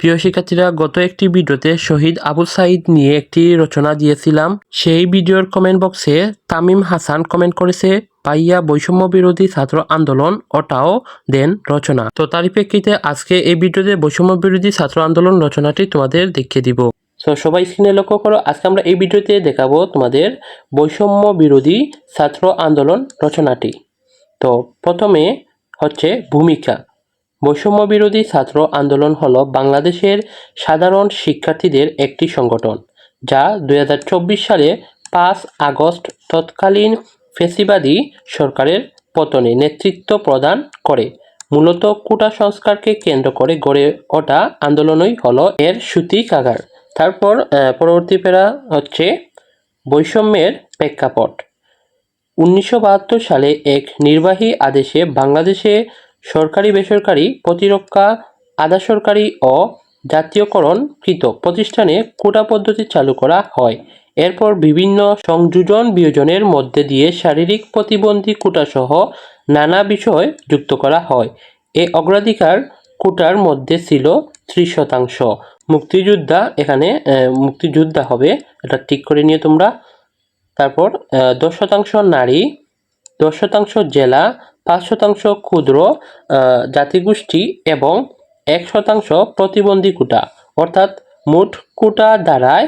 প্রিয় শিক্ষার্থীরা, গত একটি ভিডিওতে শহীদ আবু সাইদ নিয়ে একটি রচনা দিয়েছিলাম। সেই ভিডিওর কমেন্ট বক্সে তামিম হাসান কমেন্ট করেছে, পাইয়া বৈষম্য বিরোধী ছাত্র আন্দোলন, ওটাও দেন রচনা। তো তারই প্রেক্ষিতে আজকে এই ভিডিওতে বৈষম্য বিরোধী ছাত্র আন্দোলন রচনাটি তোমাদের দেখিয়ে দিব। তো সবাই স্ক্রিনে লক্ষ্য করো, আজকে আমরা এই ভিডিওতে দেখাবো তোমাদের বৈষম্য বিরোধী ছাত্র আন্দোলন রচনাটি। তো প্রথমে হচ্ছে ভূমিকা। বৈষম্য বিরোধী ছাত্র আন্দোলন হল বাংলাদেশের সাধারণ শিক্ষার্থীদের একটি সংগঠন, যা দু হাজার চব্বিশ সালে পাঁচ আগস্ট তৎকালীন ফেসিবাদী সরকারের পতনে নেতৃত্ব প্রদান করে। মূলত কোটা সংস্কারকে কেন্দ্র করে গড়ে ওঠা আন্দোলনই হলো এর সূতিকাগার তারপর পরবর্তী পেরা হচ্ছে বৈষম্যের প্রেক্ষাপট। উনিশশো বাহাত্তর সালে এক নির্বাহী আদেশে বাংলাদেশে সরকারি বেসরকারি প্রতিরক্ষা, আধা সরকারি ও জাতীয়করণকৃত প্রতিষ্ঠানে কোটা পদ্ধতি চালু করা হয়। এরপর বিভিন্ন সংযোজন বিয়োজনের মধ্যে দিয়ে শারীরিক প্রতিবন্ধী কোটাসহ নানা বিষয় যুক্ত করা হয়। এ অগ্রাধিকার কোটার মধ্যে ছিল ত্রিশ শতাংশ। মুক্তিযোদ্ধা এখানে মুক্তিযোদ্ধা হবে, এটা ঠিক করে নিয়ে তোমরা। তারপর দশ শতাংশ নারী, দশ শতাংশ জেলা পাঁচ শতাংশ ক্ষুদ্র জাতিগোষ্ঠী এবং এক শতাংশ প্রতিবন্ধী কোটা, অর্থাৎ মোট কোটা দ্বারায়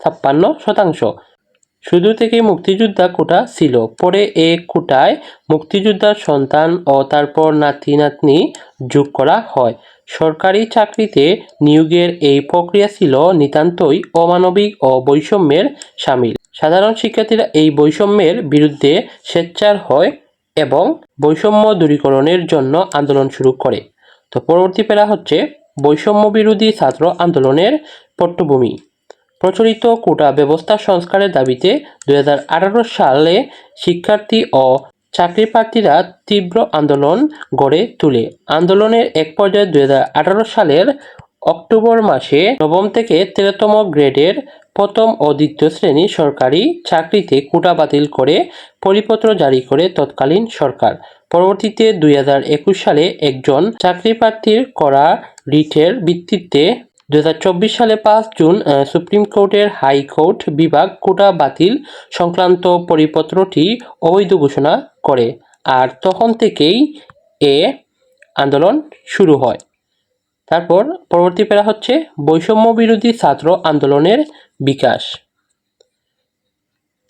ছাপ্পান্ন শতাংশ। শুধু থেকে মুক্তিযোদ্ধা কোটা ছিল, পরে এ কোটায় মুক্তিযোদ্ধার সন্তান ও তারপর নাতি নাতনি যোগ করা হয়। সরকারি চাকরিতে নিয়োগের এই প্রক্রিয়া ছিল নিতান্তই অমানবিক ও বৈষম্যের সামিল। সাধারণ শিক্ষার্থীরা এই বৈষম্যের বিরুদ্ধে স্বেচ্ছার হয় এবং বৈষম্য দূরীকরণের জন্য আন্দোলন শুরু করে। তো পরবর্তী পেরা হচ্ছে বৈষম্য বিরোধী ছাত্র আন্দোলনের পট্টভূমি। প্রচলিত কোটা ব্যবস্থা সংস্কারের দাবিতে দুই হাজার আঠারো সালে শিক্ষার্থী ও চাকরি প্রার্থীরা তীব্র আন্দোলন গড়ে তোলে। আন্দোলনের এক পর্যায়ে দুই হাজার আঠারো সালের অক্টোবর মাসে নবম থেকে তেরোতম গ্রেডের প্রথম ও দ্বিতীয় শ্রেণি সরকারি চাকরিতে কোটা বাতিল করে পরিপত্র জারি করে তৎকালীন সরকার। পরবর্তীতে দুই হাজার একুশ সালে একজন চাকরি প্রার্থীর করা রিটের ভিত্তিতে দু হাজার চব্বিশ সালে পাঁচ জুন সুপ্রিম কোর্টের হাইকোর্ট বিভাগ কোটা বাতিল সংক্রান্ত পরিপত্রটি অবৈধ ঘোষণা করে আর তখন থেকেই এ আন্দোলন শুরু হয়। তারপর পরবর্তী পেরা হচ্ছে বৈষম্য বিরোধী ছাত্র আন্দোলনের বিকাশ।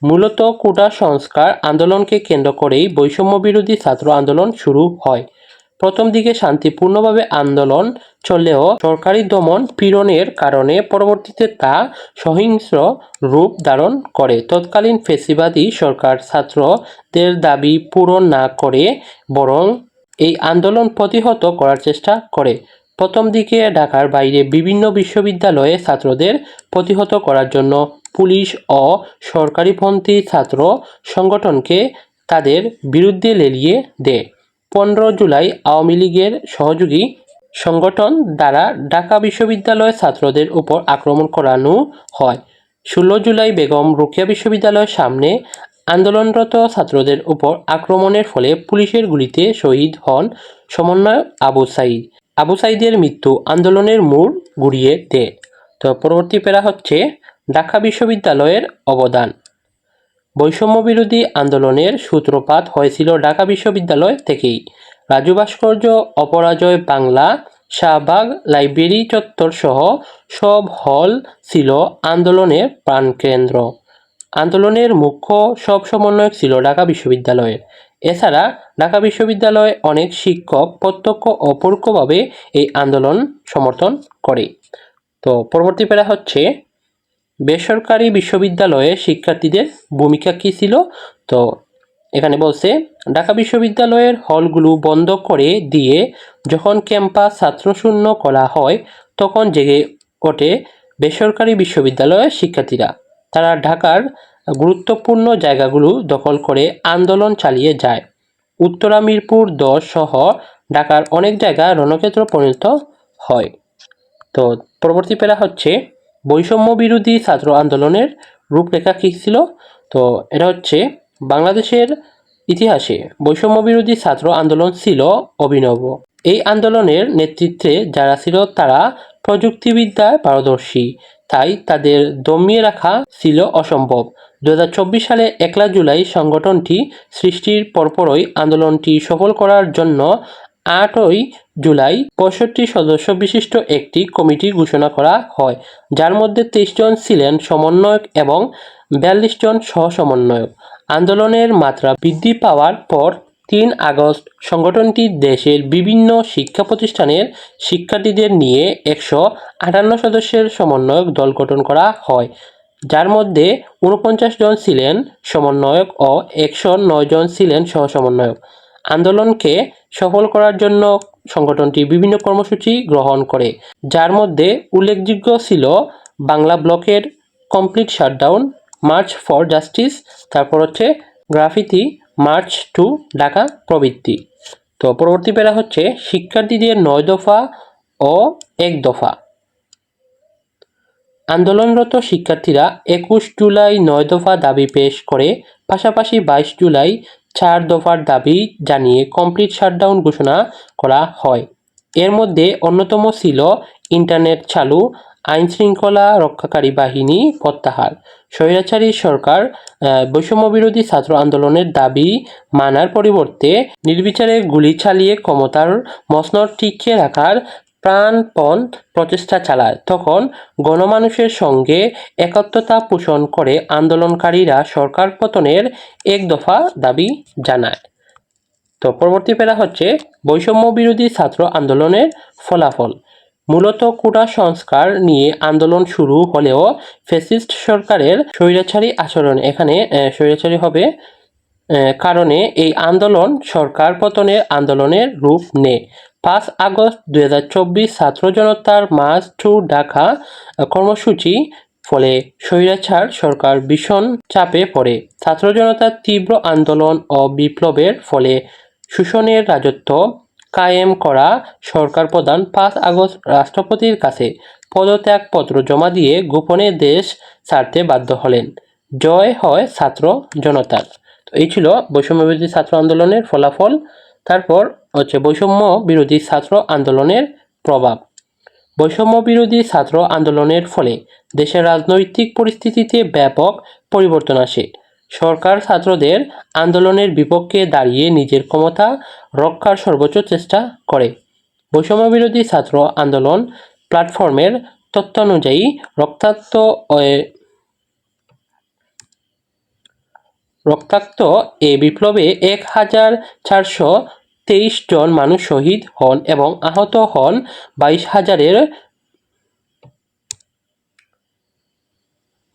মূলত কোটা সংস্কার আন্দোলনকে কেন্দ্র করেই বৈষম্য বিরোধী ছাত্র আন্দোলন শুরু হয়। প্রথম দিকে শান্তিপূর্ণভাবে আন্দোলন চললেও সরকারি দমন পীড়নের কারণে পরবর্তীতে তা সহিংস্র রূপ ধারণ করে। তৎকালীন ফেসিবাদী সরকার ছাত্রদের দাবি পূরণ না করে বরং এই আন্দোলন প্রতিহত করার চেষ্টা করে। প্রথম দিকে ঢাকার বাইরে বিভিন্ন বিশ্ববিদ্যালয়ে ছাত্রদের প্রতিহত করার জন্য পুলিশ ও সরকারিপন্থী ছাত্র সংগঠনকে তাদের বিরুদ্ধে লেলিয়ে দেয়। পনেরো জুলাই আওয়ামী লীগের সহযোগী সংগঠন দ্বারা ঢাকা বিশ্ববিদ্যালয়ের ছাত্রদের উপর আক্রমণ করানো হয়। ষোলো জুলাই বেগম রোকেয়া বিশ্ববিদ্যালয়ের সামনে আন্দোলনরত ছাত্রদের উপর আক্রমণের ফলে পুলিশের গুলিতে শহীদ হন সমন্বয় আবু সাইদ আবু সাইদের মৃত্যু আন্দোলনের মূল গুড়িয়ে দেয় তো পরবর্তী পেরা হচ্ছে ঢাকা বিশ্ববিদ্যালয়ের অবদান। বৈষম্য বিরোধী আন্দোলনের সূত্রপাত হয়েছিল ঢাকা বিশ্ববিদ্যালয় থেকেই। রাজু ভাস্কর্য, অপরাজয় বাংলা, শাহবাগ লাইব্রেরি চত্বর সহ সব হল ছিল আন্দোলনের প্রাণকেন্দ্র। আন্দোলনের মুখ্য সব সমন্বয়ক ছিল ঢাকা বিশ্ববিদ্যালয়ের। এছাড়া ঢাকা বিশ্ববিদ্যালয়ে অনেক শিক্ষক প্রত্যক্ষ ও পরোক্ষভাবে এই আন্দোলন সমর্থন করে। তো পরবর্তী পেরা হচ্ছে, বেসরকারি বিশ্ববিদ্যালয়ে শিক্ষার্থীদের ভূমিকা কী ছিল? তো এখানে বলছে, ঢাকা বিশ্ববিদ্যালয়ের হলগুলো বন্ধ করে দিয়ে যখন ক্যাম্পাস ছাত্রশূন্য করা হয়, তখন জেগে ওঠে বেসরকারি বিশ্ববিদ্যালয়ের শিক্ষার্থীরা। তারা ঢাকার গুরুত্বপূর্ণ জায়গাগুলো দখল করে আন্দোলন চালিয়ে যায়। উত্তরা, মিরপুর, দশ সহ ঢাকার অনেক জায়গা রণক্ষেত্র পরিণত হয়। তো পরবর্তী পেরা হচ্ছে বৈষম্য বিরোধী ছাত্র আন্দোলনের রূপরেখা কী ছিল? তো এটা হচ্ছে বাংলাদেশের ইতিহাসে বৈষম্য বিরোধী ছাত্র আন্দোলন ছিল অভিনব। এই আন্দোলনের নেতৃত্বে যারা ছিল তারা প্রযুক্তিবিদ্যায় পারদর্শী, তাই তাদের দমিয়ে রাখা ছিল অসম্ভব। দু হাজার চব্বিশ সালে একলা জুলাই সংগঠনটি সৃষ্টির পরপরই আন্দোলনটি সফল করার জন্য আটই জুলাই পঁয়ষট্টি সদস্য বিশিষ্ট একটি কমিটি ঘোষণা করা হয়, যার মধ্যে তেইশ জন ছিলেন সমন্বয়ক এবং বিয়াল্লিশ জন সহ সমন্বয়ক আন্দোলনের মাত্রা বৃদ্ধি পাওয়ার পর তিন আগস্ট সংগঠনটি দেশের বিভিন্ন শিক্ষা প্রতিষ্ঠানের শিক্ষার্থীদের নিয়ে একশো আটান্ন সদস্যের সমন্বয়ক দল গঠন করা হয়। যার মধ্যে উনপঞ্চাশ জন ছিলেন সমন্বয়ক ও একশো নয় জন ছিলেন সহ সমন্বয়ক আন্দোলনকে সফল করার জন্য সংগঠনটি বিভিন্ন কর্মসূচি গ্রহণ করে, যার মধ্যে উল্লেখযোগ্য ছিল বাংলা ব্লকের complete shutdown, march for justice, তারপর হচ্ছে গ্রাফিতি, মার্চ টু ঢাকা প্রবৃত্তি। তো পরবর্তী পেরা হচ্ছে শিক্ষার্থীদের নয় দফা ও এক দফা। আন্দোলনরত শিক্ষার্থীরা একুশ জুলাই নয় দফা দাবি পেশ করে, পাশাপাশি বাইশ জুলাই চার দফার দাবি জানিয়ে কমপ্লিট শাটডাউন ঘোষণা করা হয়। এর মধ্যে অন্যতম ছিল ইন্টারনেট চালু আইন শৃঙ্খলা রক্ষাকারী বাহিনী প্রত্যাহার। স্বৈরাচারী সরকার বৈষম্য বিরোধী ছাত্র আন্দোলনের দাবি মানার পরিবর্তে নির্বিচারে গুলি চালিয়ে ক্ষমতার মসনদ টিকিয়ে রাখার প্রাণপণ প্রচেষ্টা চালায়। তখন গণমানুষের সঙ্গে একাত্মতা পোষণ করে আন্দোলনকারীরা সরকার পতনের এক দফা দাবি জানায়। তো পরবর্তী পেরা হচ্ছে বৈষম্য বিরোধী ছাত্র আন্দোলনের ফলাফল। মূলত কোটা সংস্কার নিয়ে আন্দোলন শুরু হলেও ফেসিস্ট সরকারের স্বৈরাচারী আচরণ এখানে স্বৈরাচারী হবে কারণে এই আন্দোলন সরকার পতনের আন্দোলনের রূপ নেয়। পাঁচ আগস্ট দু হাজার চব্বিশ ছাত্র জনতার মার্চ টু ঢাকা কর্মসূচি ফলে স্বৈরাচার সরকার ভীষণ চাপে পড়ে। ছাত্র জনতার তীব্র আন্দোলন ও বিপ্লবের ফলে শোষণের রাজত্ব কায়েম করা সরকার প্রধান পাঁচ আগস্ট রাষ্ট্রপতির কাছে পদত্যাগপত্র জমা দিয়ে গোপনে দেশ ছাড়তে বাধ্য হলেন। জয় হয় ছাত্র জনতার। এই ছিল বৈষম্য বিরোধী ছাত্র আন্দোলনের ফলাফল। তারপর হচ্ছে বৈষম্য বিরোধী ছাত্র আন্দোলনের প্রভাব। বৈষম্য বিরোধী ছাত্র আন্দোলনের ফলে দেশের রাজনৈতিক পরিস্থিতিতে ব্যাপক পরিবর্তন আসে। সরকার ছাত্রদের আন্দোলনের বিপক্ষে দাঁড়িয়ে নিজের ক্ষমতা রক্ষার সর্বোচ্চ চেষ্টা করে। বৈষম্য বিরোধী ছাত্র আন্দোলন প্ল্যাটফর্মের তথ্যানুযায়ী রক্তাক্ত রক্তাক্ত এ বিপ্লবে এক হাজার চারশো তেইশ জন মানুষ শহীদ হন এবং আহত হন। বাইশ হাজারের,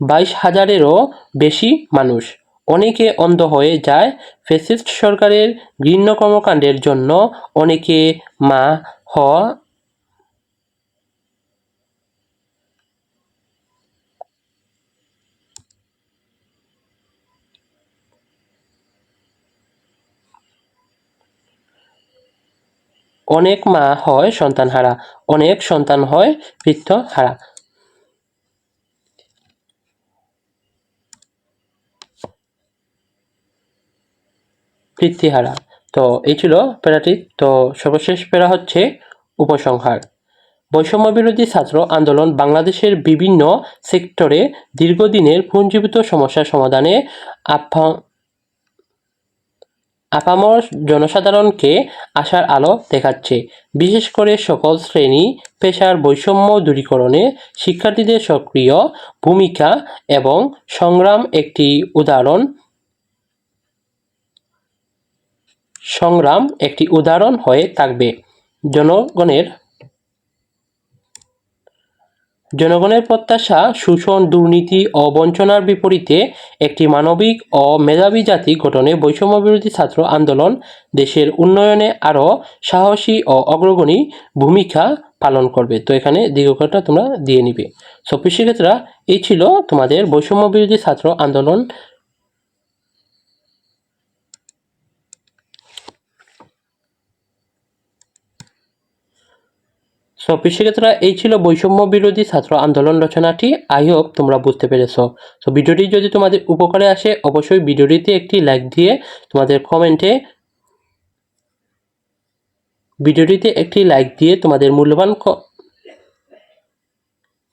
বাইশ হাজারেরও বেশি মানুষ। অনেকে অন্ধ হয়ে যায়। ফেসিস্ট সরকারের ঘৃণ্য কর্মকাণ্ডের জন্য অনেকে মা হওয়া অনেক মা হয় সন্তানহারা, অনেক সন্তান হয় হারা পৃথ্বীহারা তো এই ছিল প্যারাটি। তো সর্বশেষ প্যারা হচ্ছে উপসংহার। বৈষম্য বিরোধী ছাত্র আন্দোলন বাংলাদেশের বিভিন্ন সেক্টরে দীর্ঘদিনের পুঞ্জীবিত সমস্যার সমাধানে আহ্বান আপামর জনসাধারণকে আশার আলো দেখাচ্ছে। বিশেষ করে সকল শ্রেণি পেশার বৈষম্য দূরীকরণে শিক্ষার্থীদের সক্রিয় ভূমিকা এবং সংগ্রাম একটি উদাহরণ সংগ্রাম একটি উদাহরণ হয়ে থাকবে। জনগণের জনগণের প্রত্যাশা, শোষণ, দুর্নীতি ও বঞ্চনার বিপরীতে একটি মানবিক ও মেধাবী জাতি গঠনে বৈষম্য বিরোধী ছাত্র আন্দোলন দেশের উন্নয়নে আরও সাহসী ও অগ্রগণী ভূমিকা পালন করবে। তো এখানে দীর্ঘকাটা তোমরা দিয়ে নিবে। সো কৃষিক্ষেত্রা এই ছিল তোমাদের বৈষম্য বিরোধী ছাত্র আন্দোলন সো কৃষিক্ষেত্রা এই ছিল বৈষম্য বিরোধী ছাত্র আন্দোলন রচনাটি। আই হোপ তোমরা বুঝতে পেরেছ। সো ভিডিওটি যদি তোমাদের উপকারে আসে, অবশ্যই ভিডিওটিতে একটি লাইক দিয়ে তোমাদের কমেন্টে ভিডিওটিতে একটি লাইক দিয়ে তোমাদের মূল্যবান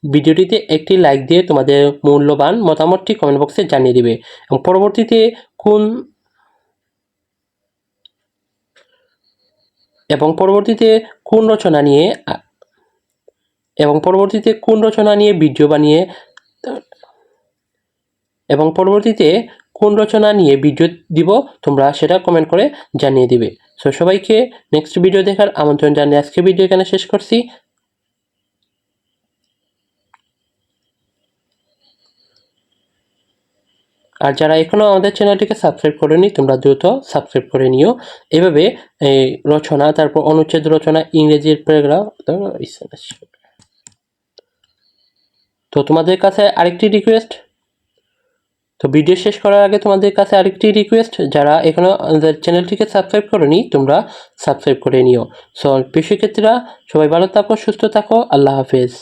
ভিডিওটিতে একটি লাইক দিয়ে তোমাদের মূল্যবান মতামতটি কমেন্ট বক্সে জানিয়ে দিবে। এবং পরবর্তীতে কোন এবং পরবর্তীতে কোন রচনা নিয়ে এবং পরবর্তীতে কোন রচনা নিয়ে ভিডিও বানিয়ে এবং পরবর্তীতে কোন রচনা নিয়ে ভিডিও দিব, তোমরা সেটা কমেন্ট করে জানিয়ে দিবে। সো সবাইকে নেক্সট ভিডিও দেখার আমন্ত্রণ জানিয়ে আজকে ভিডিও এখানে শেষ করছি। আর যারা এখনও আমাদের চ্যানেলটিকে সাবস্ক্রাইব করেনি, তোমরা দ্রুত সাবস্ক্রাইব করে নিও। এভাবে, এই রচনা, তারপর অনুচ্ছেদ রচনা, ইংরেজির প্যারাগ্রাফ তো তোমাদের কাছে আরেকটি রিকোয়েস্ট তো ভিডিও শেষ করার আগে তোমাদের কাছে আরেকটি রিকোয়েস্ট যারা এখনও চ্যানেলটিকে সাবস্ক্রাইব করনি, তোমরা সাবস্ক্রাইব করে নিও। সো কৃষিক্ষেত্রীরা সবাই ভালো থাকো, সুস্থ থাকো, আল্লাহ হাফেজ।